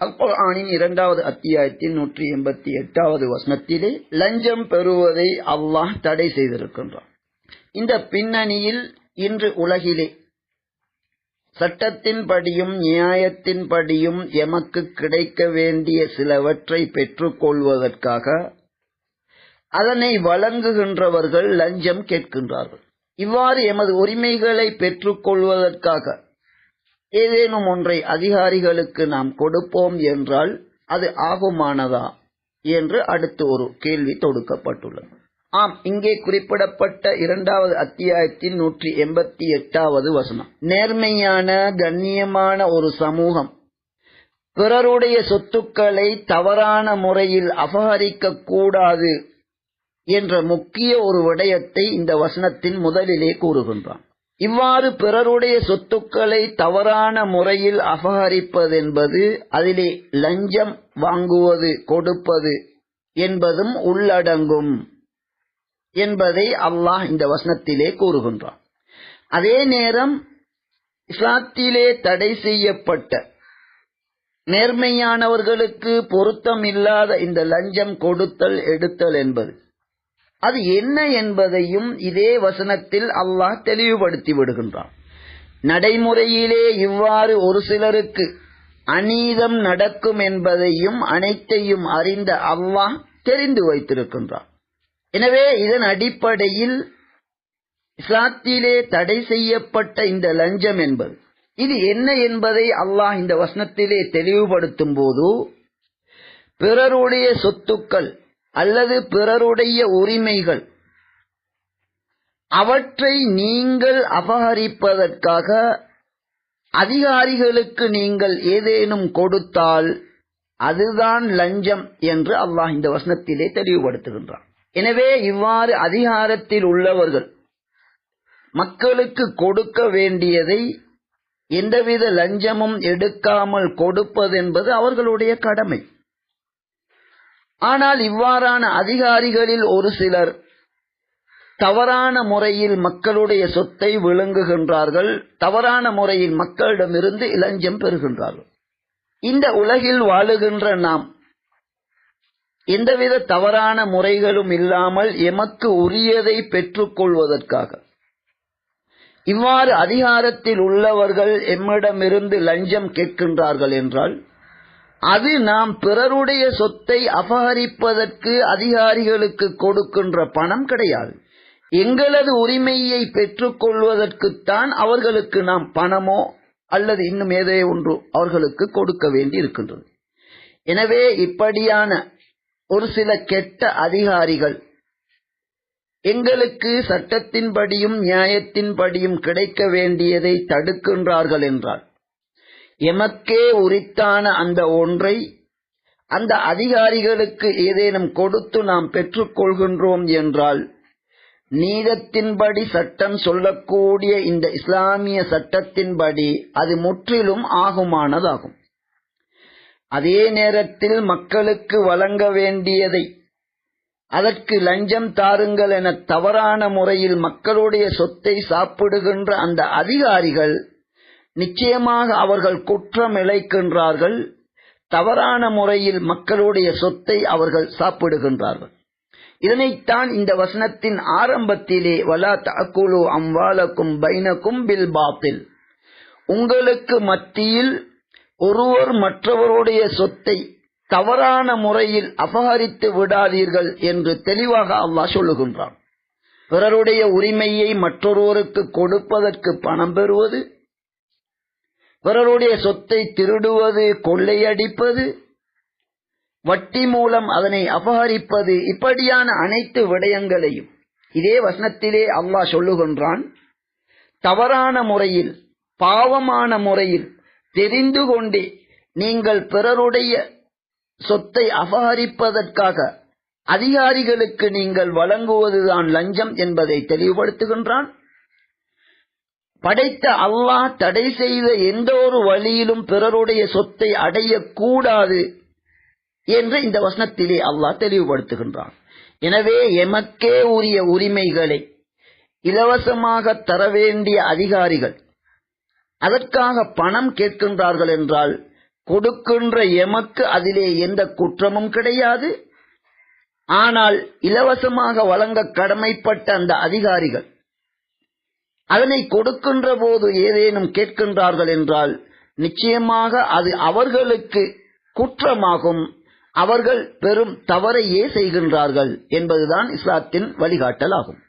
அல்குர்ஆனின் இரண்டாவது அத்தியாயத்தின் நூற்றி எண்பத்தி எட்டாவது வசனத்திலே லஞ்சம் பெறுவதை அல்லாஹ் தடை செய்திருக்கின்றான். இந்த பின்னணியில் இன்று உலகிலே சட்டத்தின்படியும் நியாயத்தின்படியும் எமக்கு கிடைக்க வேண்டிய சிலவற்றை பெற்றுக்கொள்வதற்காக அதனை வழங்குகின்றவர்கள் லஞ்சம் கேட்கின்றார்கள். இவ்வாறு எமது உரிமைகளை பெற்றுக்கொள்வதற்காக ஏதேனும் ஒன்றை அதிகாரிகளுக்கு நாம் கொடுப்போம் என்றால் அது ஆகுமானதா என்று அடுத்து ஒரு கேள்வி தொடுக்கப்பட்டுள்ளது. ஆம் இங்கே குறிப்பிடப்பட்ட இரண்டாவது அத்தியாயத்தின் நூற்றி எண்பத்தி எட்டாவது வசனம். நேர்மையான கண்ணியமான ஒரு சமூகம் பிறருடைய சொத்துக்களை தவறான முறையில் அபகரிக்க கூடாது என்ற முக்கிய ஒரு விடயத்தை இந்த வசனத்தின் முதலிலே கூறுகின்றான். இவ்வாறு பிறருடைய சொத்துக்களை தவறான முறையில் அபகரிப்பதென்பது அதிலே லஞ்சம் வாங்குவது கொடுப்பது என்பதும் உள்ளடங்கும் என்பதை அல்லாஹ் இந்த வசனத்திலே கூறுகின்றான். அதே நேரம் இஸ்லாத்திலே தடை செய்யப்பட்ட நேர்மையானவர்களுக்கு பொருத்தம் இல்லாத இந்த லஞ்சம் கொடுத்தல் எடுத்தல் என்பது அது என்ன என்பதையும் இதே வசனத்தில் அல்லாஹ் தெளிவுபடுத்தி விடுகின்றான். நடைமுறையிலே இவ்வாறு ஒரு சிலருக்கு அநீதம் நடக்கும் என்பதையும் அனைத்தையும் அறிந்த அல்லாஹ் தெரிந்து வைத்திருக்கின்றான். எனவே இதன் அடிப்படையில் இஸ்லாத்திலே தடை செய்யப்பட்ட இந்த லஞ்சம் என்பது இது என்ன என்பதை அல்லாஹ் இந்த வசனத்திலே தெளிவுபடுத்தும் போது பிறருடைய சொத்துக்கள் அல்லது பிறருடைய உரிமைகள். அவற்றை நீங்கள் அபகரிப்பதற்காக அதிகாரிகளுக்கு நீங்கள் ஏதேனும் கொடுத்தால் அதுதான் லஞ்சம் என்று அல்லாஹ் இந்த வசனத்திலே தெளிவுபடுத்துகின்றான். எனவே இவ்வாறு அதிகாரத்தில் உள்ளவர்கள் மக்களுக்கு கொடுக்க வேண்டியதை எந்தவித லஞ்சமும் எடுக்காமல் கொடுப்பதென்பது அவர்களுடைய கடமை. ஆனால் இவ்வாறான அதிகாரிகளில் ஒரு சிலர் தவறான முறையில் மக்களுடைய சொத்தை விழுங்குகின்றார்கள். தவறான முறையில் மக்களிடமிருந்து இளஞ்சம் பெறுகின்றார்கள். இந்த உலகில் வாழுகின்ற நாம் எந்தவித தவறான முறைகளும் இல்லாமல் எமக்கு உரியதை பெற்றுக்கொள்வதற்காக. இவ்வாறு அதிகாரத்தில் உள்ளவர்கள் எம்மிடமிருந்து லஞ்சம் கேட்கின்றார்கள் என்றால் அது நாம் பிறருடைய சொத்தை அபகரிப்பதற்கு அதிகாரிகளுக்கு கொடுக்கின்ற பணம் கிடையாது. எங்களது உரிமையை பெற்றுக்கொள்வதற்குத்தான் அவர்களுக்கு நாம் பணமோ அல்லது இன்னும் ஏதோ ஒன்று அவர்களுக்கு கொடுக்க வேண்டி இருக்கின்றது எனவே இப்படியான ஒரு சில கெட்ட அதிகாரிகள் எங்களுக்கு சட்டத்தின்படியும் நியாயத்தின்படியும் கிடைக்க வேண்டியதை தடுக்கின்றார்கள் என்றால் எமக்கே உரித்தான அந்த ஒன்றை அந்த அதிகாரிகளுக்கு ஏதேனும் கொடுத்து நாம் பெற்றுக்கொள்கின்றோம் என்றால் நீதத்தின்படி சட்டம் சொல்லக்கூடிய இந்த இஸ்லாமிய சட்டத்தின்படி அது முற்றிலும் ஆகுமானதாகும். அதே நேரத்தில் மக்களுக்கு வழங்க வேண்டியதை அதற்கு லஞ்சம் தாருங்கள் என தவறான முறையில் மக்களுடைய சொத்தை சாப்பிடுகின்ற அந்த அதிகாரிகள் நிச்சயமாக அவர்கள் குற்றம் இழைக்கின்றார்கள். தவறான முறையில் மக்களுடைய சொத்தை அவர்கள் சாப்பிடுகின்றார்கள். இதனைத்தான் இந்த வசனத்தின் ஆரம்பத்திலே வலா தகுலு அம்வாலக்கும் பைனக்கும் பில் பாத்தில். உங்களுக்கு மத்தியில் ஒருவர் மற்றவருடைய சொத்தை தவறான முறையில் அபகரித்து விடாதீர்கள் என்று தெளிவாக அல்லாஹ் சொல்லுகின்றான். பிறருடைய உரிமையை மற்றொருவருக்கு கொடுப்பதற்கு பணம் பெறுவது பிறருடைய சொத்தை திருடுவது கொள்ளையடிப்பது வட்டி மூலம் அதனை அபகரிப்பது இப்படியான அனைத்து விடயங்களையும் இதே வசனத்திலே அல்லாஹ் சொல்லுகின்றான். தவறான முறையில் பாவமான முறையில் தெரிந்து கொண்டே நீங்கள் பிறருடைய சொத்தை அபகரிப்பதற்காக அதிகாரிகளுக்கு நீங்கள் வழங்குவதுதான் லஞ்சம் என்பதை தெளிவுபடுத்துகின்றான். படைத்த அல்லாஹ் தடை செய்த எந்த ஒரு வழியிலும் பிறருடைய சொத்தை அடையக்கூடாது என்று இந்த வசனத்திலே அல்லாஹ் தெளிவுபடுத்துகின்றான். எனவே எமக்கே உரிய உரிமைகளை இலவசமாக தர வேண்டிய அதிகாரிகள் அதற்காக பணம் கேட்கின்றார்கள் என்றால் கொடுக்கின்ற எமக்கு அதிலே எந்த குற்றமும் கிடையாது. ஆனால் இலவசமாக வழங்க கடமைப்பட்ட அந்த அதிகாரிகள் அதனை கொடுக்கின்ற போது ஏதேனும் கேட்கின்றார்கள் என்றால் நிச்சயமாக அது அவர்களுக்கு குற்றமாகும். அவர்கள் பெரும் தவறையே செய்கின்றார்கள் என்பதுதான் இஸ்லாத்தின் வழிகாட்டல் ஆகும்